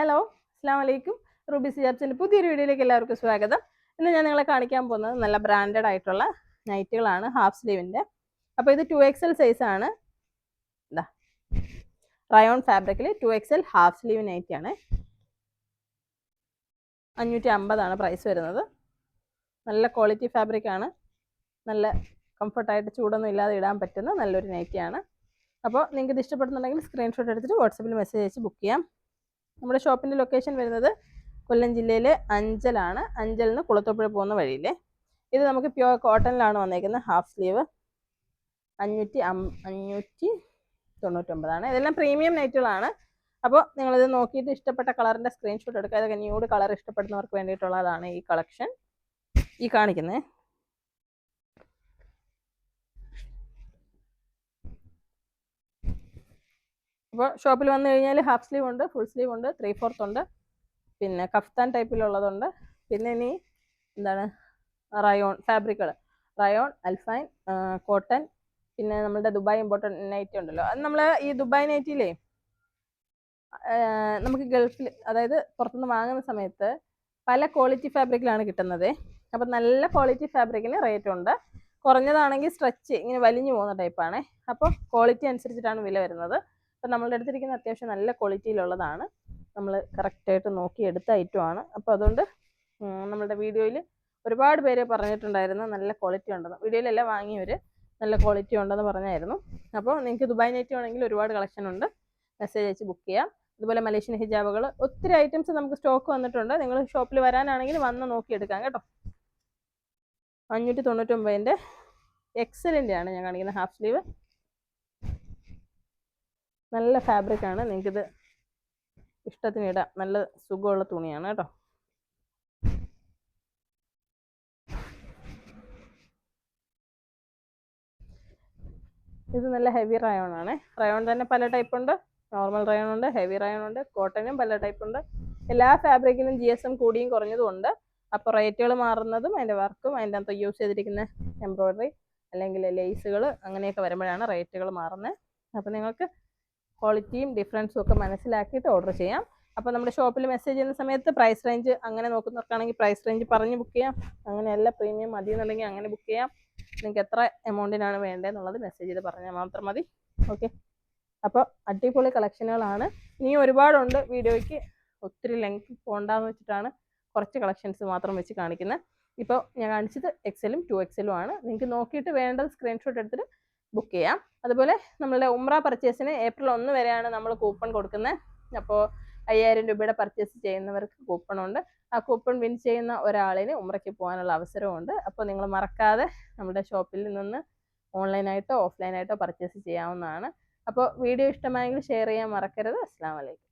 Hello അസ്സാം വലൈക്കും Ruby സിജാബ്സിന്റെ പുതിയൊരു വീഡിയോയിലേക്ക് എല്ലാവർക്കും സ്വാഗതം. ഇന്ന് ഞാൻ നിങ്ങളെ കാണിക്കാൻ പോകുന്നത് നല്ല ബ്രാൻഡഡ് ആയിട്ടുള്ള നൈറ്റുകളാണ് ഹാഫ് സ്ലീവിന്റെ അപ്പോൾ ഇത് ടു എക്സൽ സൈസാണ് ഇതാ റയോൺ ഫാബ്രിക്കിൽ two XL half sleeve night ആണ് അഞ്ഞൂറ്റി അമ്പതാണ് പ്രൈസ് വരുന്നത്. നല്ല ക്വാളിറ്റി ഫാബ്രിക്കാണ് നല്ല കംഫർട്ടായിട്ട് ചൂടൊന്നും ഇല്ലാതെ ഇടാൻ പറ്റുന്ന നല്ലൊരു നൈറ്റിയാണ്. അപ്പോൾ നിങ്ങൾക്ക് ഇത് ഇഷ്ടപ്പെടുന്നുണ്ടെങ്കിൽ സ്ക്രീൻഷോട്ട് എടുത്തിട്ട് വാട്സപ്പിൽ മെസ്സേജ് അയച്ച് ബുക്ക് ചെയ്യാം. നമ്മുടെ ഷോപ്പിന്റെ ലൊക്കേഷൻ വരുന്നത് കൊല്ലം ജില്ലയിലെ അഞ്ചലാണ്. അഞ്ചലിൽ നിന്ന് കുളത്തോപ്പുഴ പോകുന്ന വഴിയില്ലേ? ഇത് നമുക്ക് പ്യുവർ കോട്ടണിലാണ് വന്നേക്കുന്നത്. ഹാഫ് സ്ലീവ് അഞ്ഞൂറ്റി അം അഞ്ഞൂറ്റി തൊണ്ണൂറ്റൊമ്പതാണ്. ഇതെല്ലാം പ്രീമിയം നൈറ്റുകളാണ് അപ്പോൾ നിങ്ങളിത് നോക്കിയിട്ട് ഇഷ്ടപ്പെട്ട കളറിന്റെ സ്ക്രീൻഷോട്ട് എടുക്കുക. ഇതൊക്കെ ന്യൂഡ് കളർ ഇഷ്ടപ്പെടുന്നവർക്ക് വേണ്ടിയിട്ടുള്ളതാണ് ഈ കളക്ഷൻ ഈ കാണിക്കുന്നത് അപ്പോൾ ഷോപ്പിൽ വന്നു കഴിഞ്ഞാൽ ഹാഫ് സ്ലീവ് ഉണ്ട് ഫുൾ സ്ലീവ് ഉണ്ട് ത്രീ ഫോർത്ത് ഉണ്ട്. പിന്നെ കഫ്താൻ ടൈപ്പിലുള്ളതുണ്ട് പിന്നെ ഇനി എന്താണ്? റയോൺ ഫാബ്രിക്കുകൾ റയോൺ അൽഫൈൻ കോട്ടൺ പിന്നെ നമ്മുടെ ദുബായ് ഇമ്പോർട്ടൻ നൈറ്റി ഉണ്ടല്ലോ. അത് നമ്മൾ ഈ ദുബായ് നൈറ്റിയിലേ നമുക്ക് ഗൾഫിൽ അതായത് പുറത്തുനിന്ന് വാങ്ങുന്ന സമയത്ത് പല ക്വാളിറ്റി ഫാബ്രിക്കിലാണ് കിട്ടുന്നത്. അപ്പം നല്ല ക്വാളിറ്റി ഫാബ്രിക്കിന് റേറ്റ് ഉണ്ട്. കുറഞ്ഞതാണെങ്കിൽ സ്ട്രെച്ച് ഇങ്ങനെ വലിഞ്ഞു പോകുന്ന ടൈപ്പാണ് അപ്പോൾ ക്വാളിറ്റി അനുസരിച്ചിട്ടാണ് വില വരുന്നത്. അപ്പം നമ്മളുടെ അടുത്തിരിക്കുന്ന അത്യാവശ്യം നല്ല ക്വാളിറ്റിയിലുള്ളതാണ് നമ്മൾ കറക്റ്റായിട്ട് നോക്കി എടുത്ത ഐറ്റമാണ് അപ്പോൾ അതുകൊണ്ട് നമ്മളുടെ വീഡിയോയിൽ ഒരുപാട് പേര് പറഞ്ഞിട്ടുണ്ടായിരുന്നു നല്ല ക്വാളിറ്റി ഉണ്ടെന്ന്. വീഡിയോയിലെല്ലാം വാങ്ങിയവർ നല്ല ക്വാളിറ്റി ഉണ്ടെന്ന് പറഞ്ഞായിരുന്നു. അപ്പോൾ നിങ്ങൾക്ക് ദുബായ് നെറ്റ് വേണമെങ്കിൽ ഒരുപാട് കളക്ഷൻ ഉണ്ട്. മെസ്സേജ് അയച്ച് ബുക്ക് ചെയ്യാം. അതുപോലെ മലേഷ്യൻ ഹിജാബുകൾ ഒത്തിരി ഐറ്റംസ് നമുക്ക് സ്റ്റോക്ക് വന്നിട്ടുണ്ട്. നിങ്ങൾ ഷോപ്പിൽ വരാനാണെങ്കിൽ വന്ന് നോക്കി എടുക്കാം കേട്ടോ. അഞ്ഞൂറ്റി തൊണ്ണൂറ്റൊമ്പതിന്റെ എക്സലന്റ് ആണ് ഞാൻ കാണിക്കുന്നത്. ഹാഫ് സ്ലീവ് നല്ല ഫാബ്രിക് ആണ്. നിങ്ങൾക്കിത് ഇഷ്ടത്തിന് ഇടാം. നല്ല സുഖമുള്ള തുണിയാണ് കേട്ടോ. ഇത് നല്ല ഹെവി റയോൺ ആണ്. റയോൺ തന്നെ പല ടൈപ്പ് ഉണ്ട്. നോർമൽ റയോൺ ഉണ്ട് ഹെവി റയോൺ ഉണ്ട് കോട്ടനും പല ടൈപ്പ് ഉണ്ട്. എല്ലാ ഫാബ്രിക്കിനും ജി എസ് എം കൂടിയും കുറഞ്ഞതും ഉണ്ട്. അപ്പോൾ റേറ്റുകൾ മാറുന്നതും അതിന്റെ വർക്കും അതിന്റെ അകത്ത് യൂസ് ചെയ്തിരിക്കുന്ന എംബ്രോയിഡറി അല്ലെങ്കിൽ ലേസുകൾ അങ്ങനെയൊക്കെ വരുമ്പോഴാണ് റേറ്റുകൾ മാറുന്നത് അപ്പോൾ നിങ്ങൾക്ക് ക്വാളിറ്റിയും ഡിഫറൻസും ഒക്കെ മനസ്സിലാക്കിയിട്ട് ഓർഡർ ചെയ്യാം. അപ്പോൾ നമ്മുടെ ഷോപ്പിൽ മെസ്സേജ് ചെയ്യുന്ന സമയത്ത് പ്രൈസ് റേഞ്ച് അങ്ങനെ നോക്കുന്നവർക്കാണെങ്കിൽ പ്രൈസ് റേഞ്ച് പറഞ്ഞ് ബുക്ക് ചെയ്യാം. അങ്ങനെയല്ല പ്രീമിയം മതി എന്നുണ്ടെങ്കിൽ അങ്ങനെ ബുക്ക് ചെയ്യാം. നിങ്ങൾക്ക് എത്ര എമൗണ്ടിനാണ് വേണ്ടതെന്നുള്ളത് മെസ്സേജ് ചെയ്ത് പറഞ്ഞാൽ മാത്രം മതി. ഓക്കെ അപ്പോൾ അടിപൊളി കളക്ഷനുകളാണ് ഇനി ഒരുപാടുണ്ട് വീഡിയോയ്ക്ക്. ഒത്തിരി ലെങ്ത് പോകണ്ടെന്ന് വെച്ചിട്ടാണ് കുറച്ച് കളക്ഷൻസ് മാത്രം വെച്ച് കാണിക്കുന്നത്. ഇപ്പോൾ ഞാൻ കാണിച്ചത് എക്സലും ടു എക്സലും ആണ്. നിങ്ങൾക്ക് നോക്കിയിട്ട് വേണ്ടത് സ്ക്രീൻഷോട്ട് എടുത്തിട്ട് ബുക്ക് ചെയ്യാം. അതുപോലെ നമ്മളുടെ ഉമ്ര പർച്ചേസിന് ഏപ്രിൽ ഒന്ന് വരെയാണ് നമ്മൾ കൂപ്പൺ കൊടുക്കുന്നത് അപ്പോൾ അയ്യായിരം രൂപയുടെ പർച്ചേസ് ചെയ്യുന്നവർക്ക് കൂപ്പൺ ഉണ്ട്. ആ കൂപ്പൺ വിൻ ചെയ്യുന്ന ഒരാളിന് ഉമ്രയ്ക്ക് പോകാനുള്ള അവസരമുണ്ട് അപ്പോൾ നിങ്ങൾ മറക്കാതെ നമ്മുടെ ഷോപ്പിൽ നിന്ന് ഓൺലൈനായിട്ടോ ഓഫ്ലൈനായിട്ടോ പർച്ചേസ് ചെയ്യാവുന്നതാണ്. അപ്പോൾ വീഡിയോ ഇഷ്ടമായെങ്കിൽ ഷെയർ ചെയ്യാൻ മറക്കരുത്. അസ്സാം വലൈക്കും